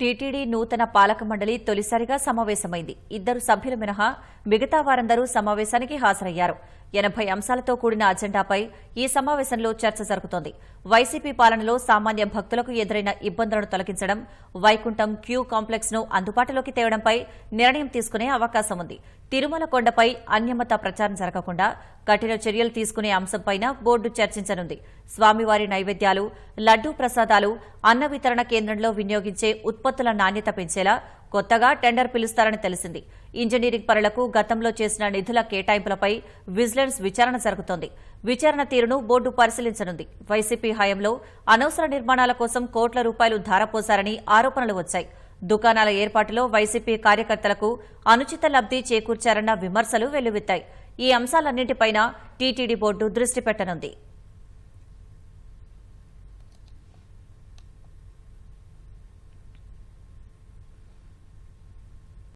TTD నూతన పాలక మండలి తొలిసారిగా సమావేశమైంది. ఇద్దరు సభ్యులు మినహా మిగతా వారందరూ సమావేశానికి హాజరయ్యారు. ఎనభై అంశాలతో కూడిన అజెండాపై ఈ సమావేశంలో చర్చ జరుగుతోంది. వైసీపీ పాలనలో సామాన్య భక్తులకు ఎదురైన ఇబ్బందులను తొలగించడం వైకుంఠం క్యూ కాంప్లెక్స్ను అందుబాటులోకి తేవడంపై నిర్ణయం తీసుకునే అవకాశం ఉంది. తిరుమల కొండపై అన్యమత ప్రచారం జరగకుండా కఠిన చర్యలు తీసుకునే అంశంపైన బోర్డు చర్చించనుంది. స్వామివారి నైవేద్యాలు లడ్డూ ప్రసాదాలు అన్న వితరణ కేంద్రంలో వినియోగించే ఉత్పత్తుల నాణ్యత పెంచేలా కొత్తగా టెండర్ పిలుస్తారని తెలిసింది. ఇంజనీరింగ్ పనులకు గతంలో చేసిన నిధుల కేటాయింపులపై విజిలెన్స్ విచారణ జరుగుతోంది. విచారణ తీరును బోర్డు పరిశీలించనుంది. వైసీపీ హయాంలో అనవసర నిర్మాణాల కోసం కోట్ల రూపాయలు ధారపోశారని ఆరోపణలు వచ్చాయి. దుకాణాల ఏర్పాటులో వైసీపీ కార్యకర్తలకు అనుచిత లబ్ది చేకూర్చారన్న విమర్శలు వెల్లువెత్తాయి. ఈ అంశాలన్నింటిపైన టీటీడీ బోర్డు దృష్టి పెట్టనుంది.